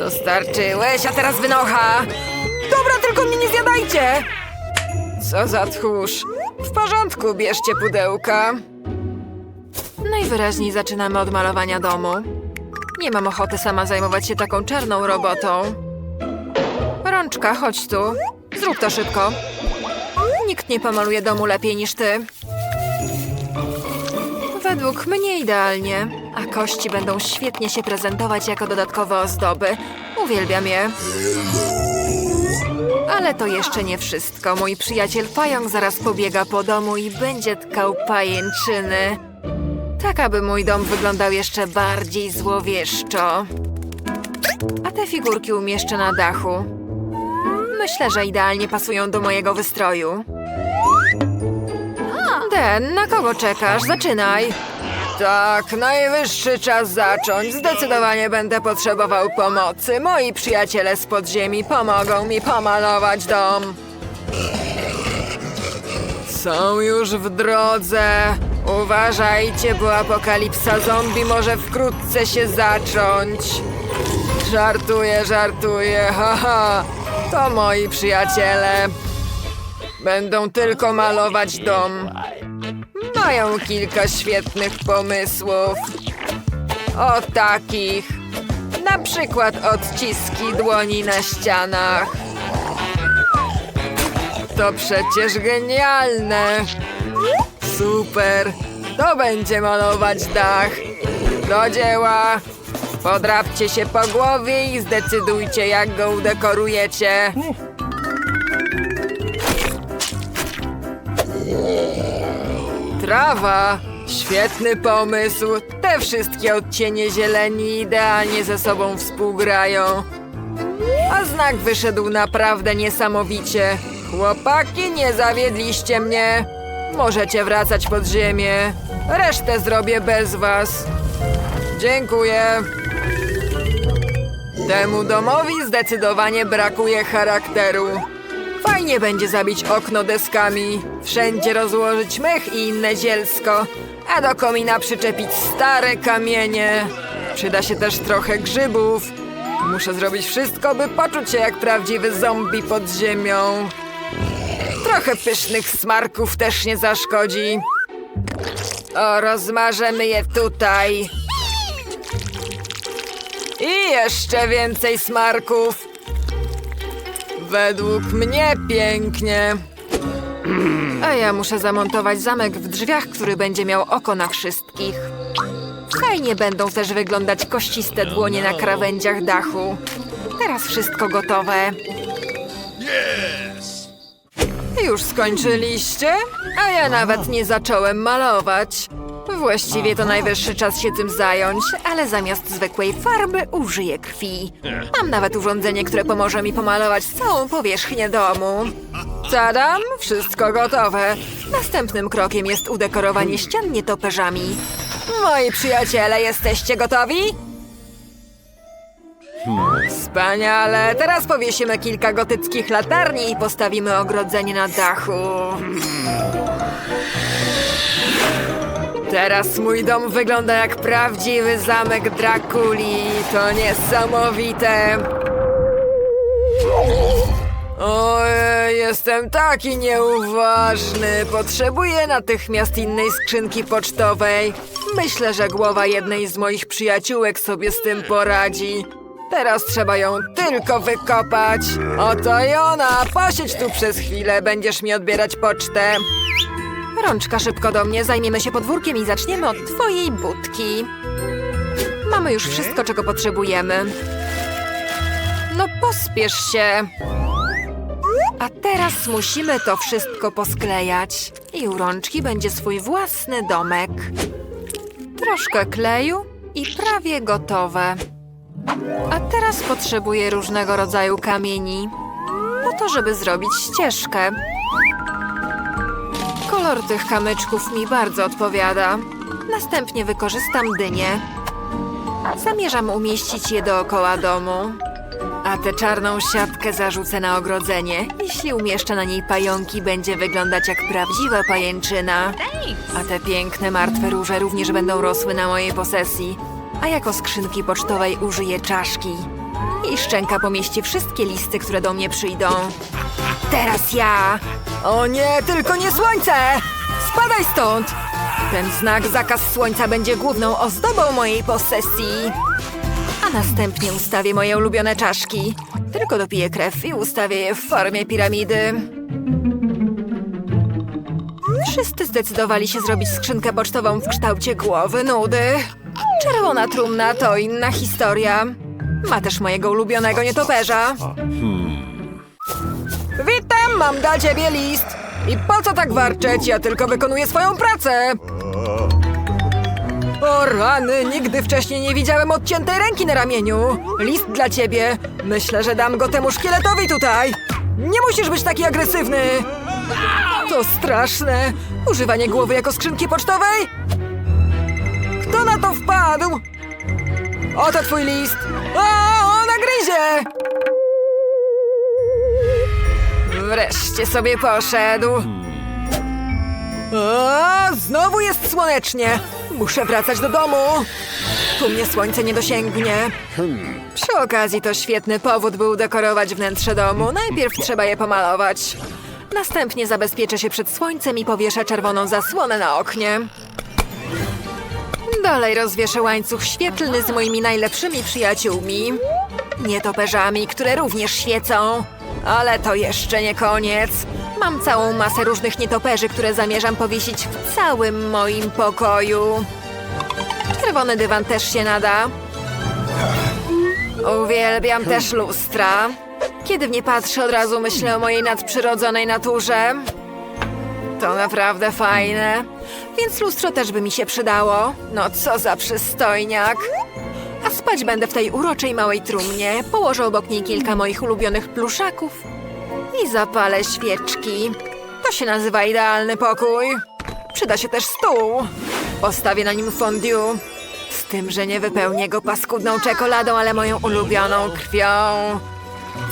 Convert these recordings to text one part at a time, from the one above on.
Dostarczyłeś, a teraz wynocha! Dobra, tylko mnie nie zjadajcie! Co za tchórz. W porządku, bierzcie pudełka. Najwyraźniej zaczynamy od malowania domu. Nie mam ochoty sama zajmować się taką czarną robotą. Rączka, chodź tu. Zrób to szybko. Nikt nie pomaluje domu lepiej niż ty. Według mnie idealnie, a kości będą świetnie się prezentować jako dodatkowe ozdoby. Uwielbiam je. Ale to jeszcze nie wszystko. Mój przyjaciel pająk zaraz pobiega po domu i będzie tkał pajęczyny. Tak, aby mój dom wyglądał jeszcze bardziej złowieszczo. A te figurki umieszczę na dachu. Myślę, że idealnie pasują do mojego wystroju. Den, na kogo czekasz? Zaczynaj. Tak, najwyższy czas zacząć. Zdecydowanie będę potrzebował pomocy. Moi przyjaciele z podziemi pomogą mi pomalować dom. Są już w drodze. Uważajcie, bo apokalipsa zombie może wkrótce się zacząć. Żartuję, żartuję, haha. To moi przyjaciele. Będą tylko malować dom. Mają kilka świetnych pomysłów. O takich. Na przykład odciski dłoni na ścianach. To przecież genialne. Super. To będzie malować dach. Do dzieła. Podrapcie się po głowie i zdecydujcie, jak go udekorujecie. Trawa! Świetny pomysł! Te wszystkie odcienie zieleni idealnie ze sobą współgrają. A znak wyszedł naprawdę niesamowicie. Chłopaki, nie zawiedliście mnie. Możecie wracać pod ziemię. Resztę zrobię bez was. Dziękuję. Temu domowi zdecydowanie brakuje charakteru. Fajnie będzie zabić okno deskami, wszędzie rozłożyć mech i inne zielsko, a do komina przyczepić stare kamienie. Przyda się też trochę grzybów. Muszę zrobić wszystko, by poczuć się jak prawdziwy zombie pod ziemią. Trochę pysznych smarków też nie zaszkodzi. O, rozmarzemy je tutaj. I jeszcze więcej smarków. Według mnie pięknie. A ja muszę zamontować zamek w drzwiach, który będzie miał oko na wszystkich. Fajnie będą też wyglądać kościste dłonie na krawędziach dachu. Teraz wszystko gotowe. Już skończyliście? A ja nawet nie zacząłem malować. Właściwie to najwyższy czas się tym zająć, ale zamiast zwykłej farby użyję krwi. Mam nawet urządzenie, które pomoże mi pomalować całą powierzchnię domu. Tadam, wszystko gotowe. Następnym krokiem jest udekorowanie ścian nietoperzami. Moi przyjaciele, jesteście gotowi? Wspaniale! Teraz powiesimy kilka gotyckich latarni i postawimy ogrodzenie na dachu. Teraz mój dom wygląda jak prawdziwy zamek Drakuli. To niesamowite. Ojej, jestem taki nieuważny. Potrzebuję natychmiast innej skrzynki pocztowej. Myślę, że głowa jednej z moich przyjaciółek sobie z tym poradzi. Teraz trzeba ją tylko wykopać. Oto i ona. Posiedź tu przez chwilę, będziesz mi odbierać pocztę. Rączka szybko do mnie, zajmiemy się podwórkiem i zaczniemy od twojej budki. Mamy już wszystko, czego potrzebujemy. No pospiesz się. A teraz musimy to wszystko posklejać. I u rączki będzie swój własny domek. Troszkę kleju i prawie gotowe. A teraz potrzebuję różnego rodzaju kamieni. Po to, żeby zrobić ścieżkę. Kolor tych kamyczków mi bardzo odpowiada. Następnie wykorzystam dynię. Zamierzam umieścić je dookoła domu. A tę czarną siatkę zarzucę na ogrodzenie. Jeśli umieszczę na niej pająki, będzie wyglądać jak prawdziwa pajęczyna. A te piękne, martwe róże również będą rosły na mojej posesji. A jako skrzynki pocztowej użyję czaszki. I szczęka pomieści wszystkie listy, które do mnie przyjdą. Teraz ja! O nie, tylko nie słońce! Spadaj stąd! Ten znak zakaz słońca będzie główną ozdobą mojej posesji. A następnie ustawię moje ulubione czaszki. Tylko dopiję krew i ustawię je w formie piramidy. Wszyscy zdecydowali się zrobić skrzynkę pocztową w kształcie głowy nudy. Czerwona trumna to inna historia. Ma też mojego ulubionego nietoperza. Witam, mam dla ciebie list. I po co tak warczeć? Ja tylko wykonuję swoją pracę. O rany, nigdy wcześniej nie widziałem odciętej ręki na ramieniu. List dla ciebie. Myślę, że dam go temu szkieletowi tutaj. Nie musisz być taki agresywny. To straszne. Używanie głowy jako skrzynki pocztowej? Kto na to wpadł? Oto twój list. O, ona gryzie! Wreszcie sobie poszedł. O, znowu jest słonecznie. Muszę wracać do domu. Tu mnie słońce nie dosięgnie. Przy okazji to świetny powód, by udekorować wnętrze domu. Najpierw trzeba je pomalować. Następnie zabezpieczę się przed słońcem i powieszę czerwoną zasłonę na oknie. Dalej rozwieszę łańcuch świetlny z moimi najlepszymi przyjaciółmi. Nietoperzami, które również świecą. Ale to jeszcze nie koniec. Mam całą masę różnych nietoperzy, które zamierzam powiesić w całym moim pokoju. Czerwony dywan też się nada. Uwielbiam też lustra. Kiedy w nie patrzę, od razu myślę o mojej nadprzyrodzonej naturze. To naprawdę fajne. Więc lustro też by mi się przydało. No co za przystojniak. A spać będę w tej uroczej małej trumnie. Położę obok niej kilka moich ulubionych pluszaków i zapalę świeczki. To się nazywa idealny pokój. Przyda się też stół. Postawię na nim fondue. Z tym, że nie wypełnię go paskudną czekoladą, ale moją ulubioną krwią.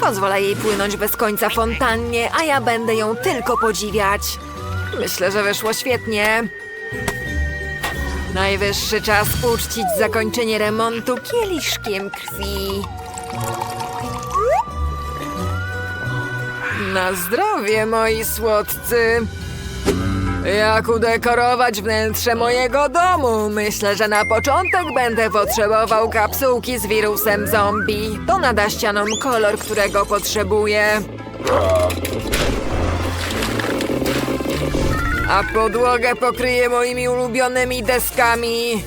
Pozwolę jej płynąć bez końca fontannie, a ja będę ją tylko podziwiać. Myślę, że wyszło świetnie. Najwyższy czas uczcić zakończenie remontu kieliszkiem krwi. Na zdrowie, moi słodcy! Jak udekorować wnętrze mojego domu? Myślę, że na początek będę potrzebował kapsułki z wirusem zombie. To nada ścianom kolor, którego potrzebuję. A podłogę pokryję moimi ulubionymi deskami.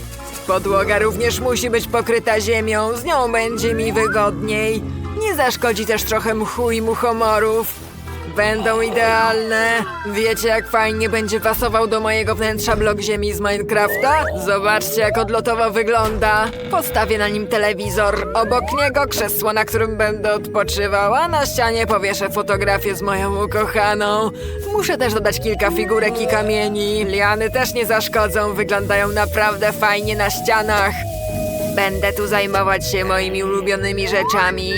Podłoga również musi być pokryta ziemią, z nią będzie mi wygodniej. Nie zaszkodzi też trochę mchu i muchomorów. Będą idealne. Wiecie, jak fajnie będzie pasował do mojego wnętrza blok ziemi z Minecrafta? Zobaczcie, jak odlotowo wygląda. Postawię na nim telewizor. Obok niego krzesło, na którym będę odpoczywał, a na ścianie powieszę fotografię z moją ukochaną. Muszę też dodać kilka figurek i kamieni. Liany też nie zaszkodzą, wyglądają naprawdę fajnie na ścianach. Będę tu zajmować się moimi ulubionymi rzeczami.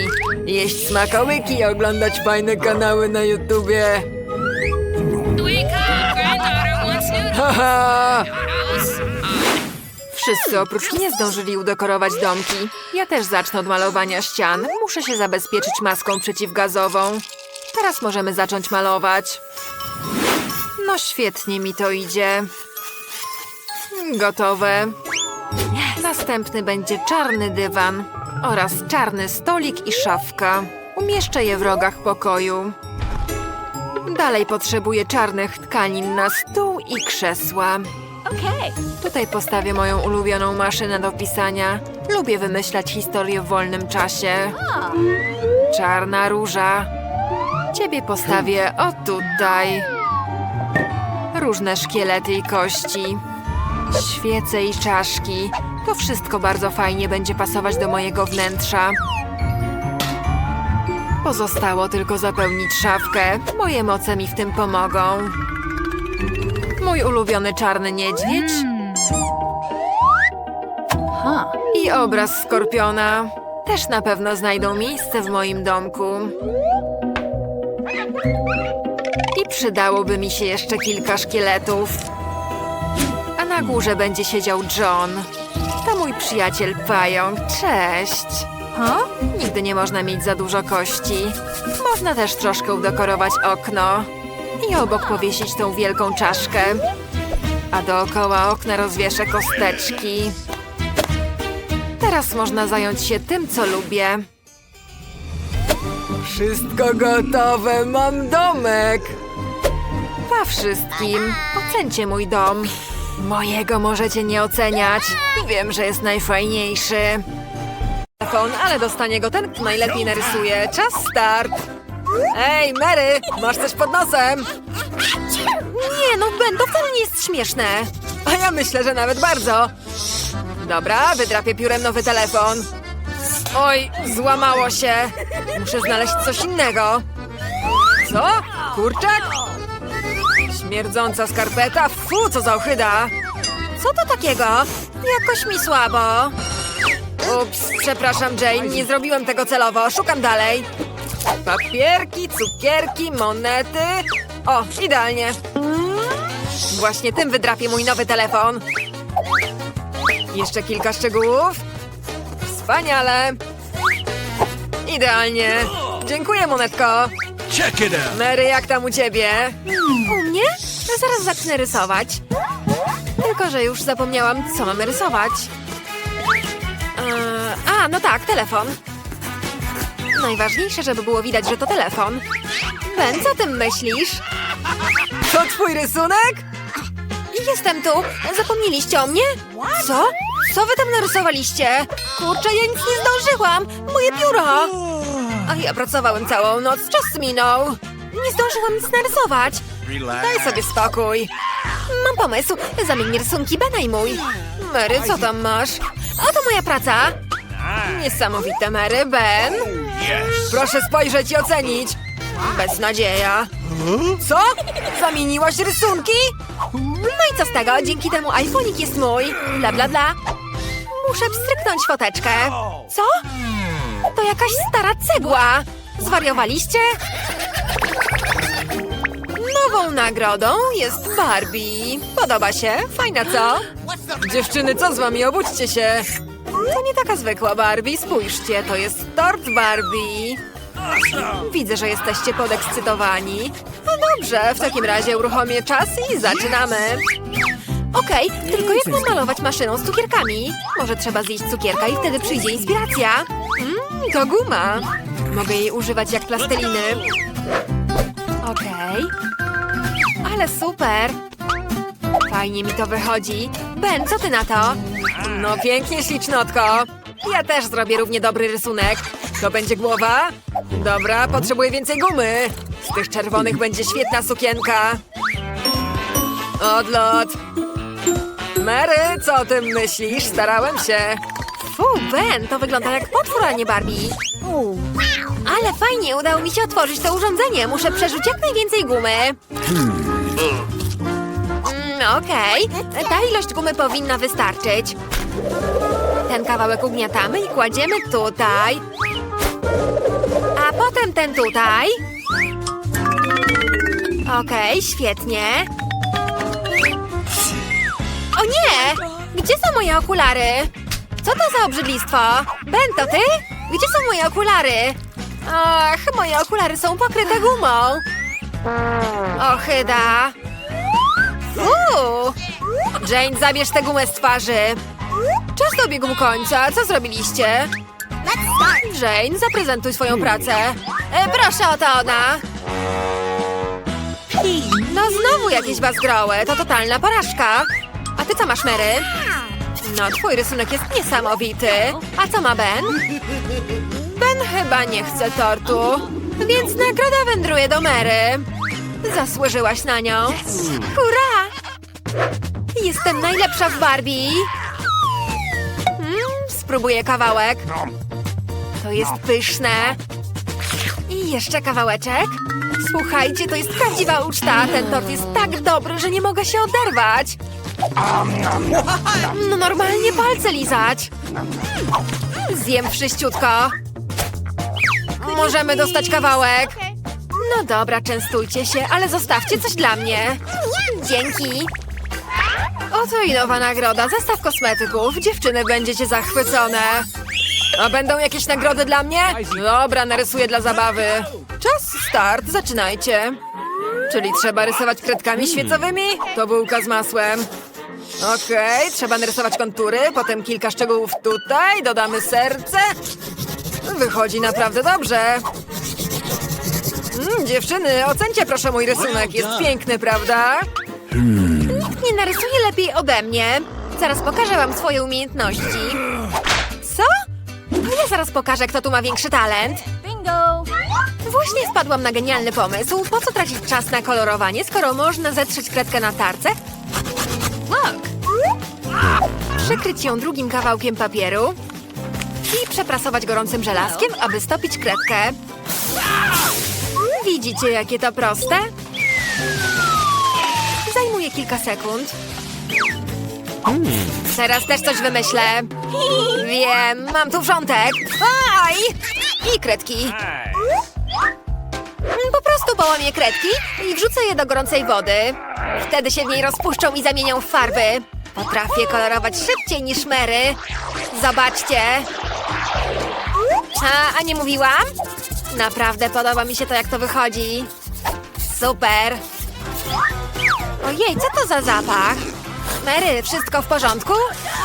Jeść smakołyki i oglądać fajne kanały na YouTubie. Haha! Wszyscy oprócz mnie zdążyli udekorować domki. Ja też zacznę od malowania ścian. Muszę się zabezpieczyć maską przeciwgazową. Teraz możemy zacząć malować. No świetnie mi to idzie. Gotowe. Następny będzie czarny dywan oraz czarny stolik i szafka. Umieszczę je w rogach pokoju. Dalej potrzebuję czarnych tkanin na stół i krzesła. Tutaj postawię moją ulubioną maszynę do pisania. Lubię wymyślać historie w wolnym czasie. Czarna róża. Ciebie postawię o tutaj. Różne szkielety i kości. Świece i czaszki. To wszystko bardzo fajnie będzie pasować do mojego wnętrza. Pozostało tylko zapełnić szafkę. Moje moce mi w tym pomogą. Mój ulubiony czarny niedźwiedź. I obraz skorpiona. Też na pewno znajdą miejsce w moim domku. I przydałoby mi się jeszcze kilka szkieletów. A na górze będzie siedział John. Mój przyjaciel pająk. Cześć. O? Nigdy nie można mieć za dużo kości. Można też troszkę udekorować okno. I obok powiesić tą wielką czaszkę. A dookoła okna rozwieszę kosteczki. Teraz można zająć się tym, co lubię. Wszystko gotowe, mam domek! Pa wszystkim, ocencie mój dom. Mojego możecie nie oceniać. Wiem, że jest najfajniejszy. Telefon, ale dostanie go ten, kto najlepiej narysuje. Czas start! Ej, Mary, masz coś pod nosem? Nie, no to wcale nie jest śmieszne. A ja myślę, że nawet bardzo. Dobra, wydrapię piórem nowy telefon. Oj, złamało się. Muszę znaleźć coś innego. Co? Kurczak? Śmierdząca skarpeta? Fu, co za ochyda! Co to takiego? Jakoś mi słabo. Ups, przepraszam Jane, nie zrobiłem tego celowo. Szukam dalej. Papierki, cukierki, monety. O, idealnie. Właśnie tym wydrapię mój nowy telefon. Jeszcze kilka szczegółów. Wspaniale. Idealnie. Dziękuję, monetko. Check it out. Mary, jak tam u ciebie? U mnie? No zaraz zacznę rysować. Tylko, że już zapomniałam, co mamy rysować. Eee, a, no tak, telefon. Najważniejsze, żeby było widać, że to telefon. Ben, co ty myślisz? To twój rysunek? Jestem tu. Zapomnieliście o mnie? Co? Co wy tam narysowaliście? Kurczę, ja nic nie zdążyłam. Moje biuro. A ja pracowałem całą noc, czas minął. Nie zdążyłam nic narysować. Daj sobie spokój. Mam pomysł. Zamień rysunki Bena i mój. Mary, co tam masz? Oto moja praca. Niesamowite, Mary. Ben? Proszę spojrzeć i ocenić. Beznadzieja. Co? Zamieniłaś rysunki? No i co z tego? Dzięki temu iPhone'ik jest mój. Bla, bla, bla. Muszę pstryknąć foteczkę. Co? To jakaś stara cegła. Zwariowaliście? Nową nagrodą jest Barbie. Podoba się? Fajna, co? Dziewczyny, co z wami? Obudźcie się. To nie taka zwykła Barbie. Spójrzcie, to jest tort Barbie. Widzę, że jesteście podekscytowani. No dobrze, w takim razie uruchomię czas i zaczynamy. Okej, tylko jak mam malować maszyną z cukierkami? Może trzeba zjeść cukierka i wtedy przyjdzie inspiracja. Mmm, to guma. Mogę jej używać jak plasteliny. Okej. Ale super. Fajnie mi to wychodzi. Ben, co ty na to? No pięknie, ślicznotko. Ja też zrobię równie dobry rysunek. To będzie głowa? Dobra, potrzebuję więcej gumy. Z tych czerwonych będzie świetna sukienka. Odlot. Mary, co o tym myślisz? Starałem się. Fu, Ben, to wygląda jak potwór, a nie Barbie. Ale fajnie, udało mi się otworzyć to urządzenie. Muszę przerzuć jak najwięcej gumy. Mm, Okej, ta ilość gumy powinna wystarczyć. Ten kawałek ugniatamy i kładziemy tutaj. A potem ten tutaj. Okej, świetnie. O nie! Gdzie są moje okulary? Co to za obrzydlistwo? Ben, to ty? Gdzie są moje okulary? Ach, moje okulary są pokryte gumą. Ochyda. Uuu. Jane, zabierz tę gumę z twarzy. Czas dobiegł końca. Co zrobiliście? Jane, zaprezentuj swoją pracę. E, proszę, oto ona. No znowu jakieś bazgroły. To totalna porażka. A ty co masz, Mary? No, twój rysunek jest niesamowity. A co ma Ben? Ben chyba nie chce tortu, więc nagroda wędruje do Mary. Zasłużyłaś na nią. Hurra! Jestem najlepsza w Barbie. Mm, spróbuję kawałek. To jest pyszne. I jeszcze kawałeczek. Słuchajcie, to jest prawdziwa uczta. Ten tort jest tak dobry, że nie mogę się oderwać. No normalnie palce lizać. Zjem wszyściutko. Możemy dostać kawałek. No dobra, częstujcie się, ale zostawcie coś dla mnie. Dzięki. Oto i nowa nagroda. Zestaw kosmetyków. Dziewczyny będziecie zachwycone. A będą jakieś nagrody dla mnie? Dobra, narysuję dla zabawy. Czas start, zaczynajcie. Czyli trzeba rysować kredkami świecowymi? To bułka z masłem. Okej, trzeba narysować kontury, potem kilka szczegółów tutaj, dodamy serce. Wychodzi naprawdę dobrze. Mm, dziewczyny, ocencie proszę mój rysunek. Jest piękny, prawda? Nikt nie narysuje lepiej ode mnie. Zaraz pokażę wam swoje umiejętności. Co? To ja zaraz pokażę, kto tu ma większy talent. Bingo! Właśnie wpadłam na genialny pomysł. Po co tracić czas na kolorowanie, skoro można zetrzeć kredkę na tarce? Look! Przykryć ją drugim kawałkiem papieru i przeprasować gorącym żelazkiem, aby stopić kredkę. Widzicie, jakie to proste? Zajmuje kilka sekund. Teraz też coś wymyślę. Wiem, mam tu wrzątek. Aj! I kredki. Po prostu połamię kredki i wrzucę je do gorącej wody. Wtedy się w niej rozpuszczą i zamienią w farby. Potrafię kolorować szybciej niż Mary. Zobaczcie. A, a nie mówiłam? Naprawdę podoba mi się to, jak to wychodzi. Super. Ojej, co to za zapach? Mary, wszystko w porządku?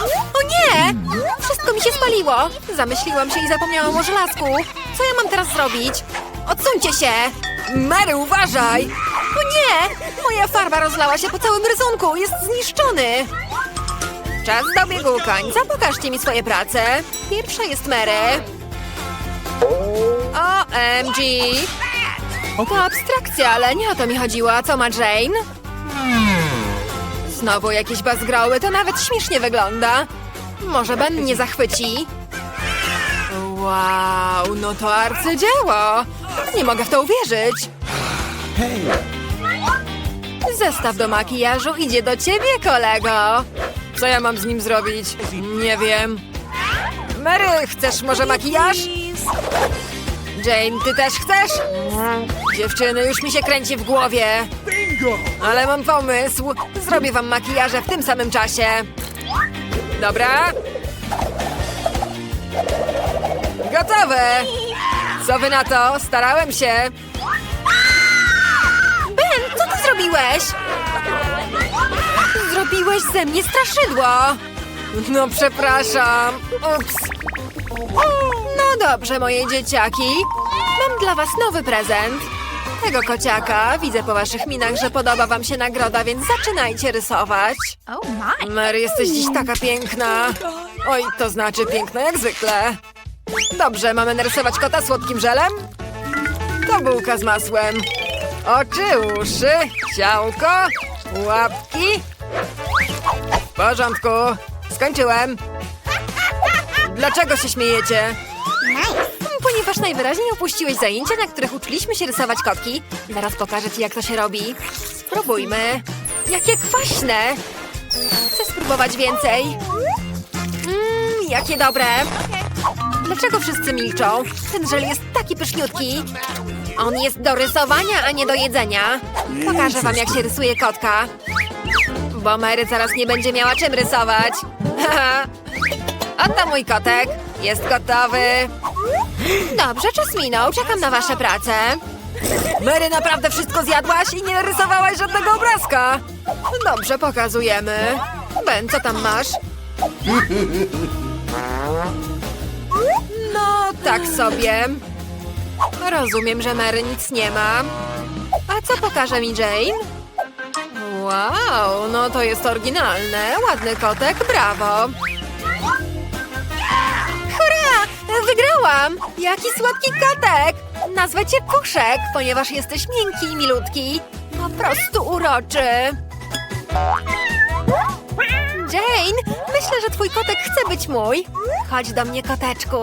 O nie! Wszystko mi się spaliło! Zamyśliłam się i zapomniałam o żelazku. Co ja mam teraz zrobić? Odsuńcie się! Mary, uważaj! O nie! Moja farba rozlała się po całym rysunku. Jest zniszczony. Czas dobiegł końca. Pokażcie mi swoje prace. Pierwsza jest Mary. OMG! To abstrakcja, ale nie o to mi chodziło. A co ma Jane? Znowu jakieś bazgroły, to nawet śmiesznie wygląda. Może Ben mnie zachwyci. Wow, no to arcydzieło! Nie mogę w to uwierzyć. Zestaw do makijażu idzie do ciebie, kolego. Co ja mam z nim zrobić? Nie wiem. Mary, chcesz może makijaż? Jane, ty też chcesz? Dziewczyny, już mi się kręci w głowie. Ale mam pomysł. Zrobię wam makijaże w tym samym czasie. Dobra? Gotowe! Co wy na to? Starałem się. Ben, co ty zrobiłeś? Zrobiłeś ze mnie straszydło. No przepraszam. Ups. No dobrze, moje dzieciaki. Mam dla was nowy prezent. Tego kociaka. Widzę po waszych minach, że podoba wam się nagroda, więc zaczynajcie rysować. Mary, jesteś dziś taka piękna. Oj, to znaczy piękna jak zwykle. Dobrze, mamy narysować kota słodkim żelem? To bułka z masłem. Oczy, uszy, ciałko, łapki. W porządku. Skończyłem. Dlaczego się śmiejecie? Ponieważ najwyraźniej opuściłeś zajęcia, na których uczyliśmy się rysować kotki. Zaraz pokażę ci, jak to się robi. Spróbujmy. Jakie kwaśne! Chcę spróbować więcej. Mmm, jakie dobre. Dlaczego wszyscy milczą? Ten żel jest taki pyszniutki. On jest do rysowania, a nie do jedzenia. Pokażę wam, jak się rysuje kotka. Bo Mary zaraz nie będzie miała czym rysować. Oto mój kotek. Jest gotowy. Dobrze, czas minął. Czekam na wasze prace. Mary, naprawdę wszystko zjadłaś i nie narysowałaś żadnego obrazka. Dobrze, pokazujemy. Ben, co tam masz? No, tak sobie. Rozumiem, że Mary nic nie ma. A co pokaże mi Jane? Wow, no to jest oryginalne. Ładny kotek, brawo. Wygrałam! Jaki słodki kotek! Nazwę cię Puszek, ponieważ jesteś miękki i milutki. Po prostu uroczy. Jane, myślę, że twój kotek chce być mój. Chodź do mnie, koteczku.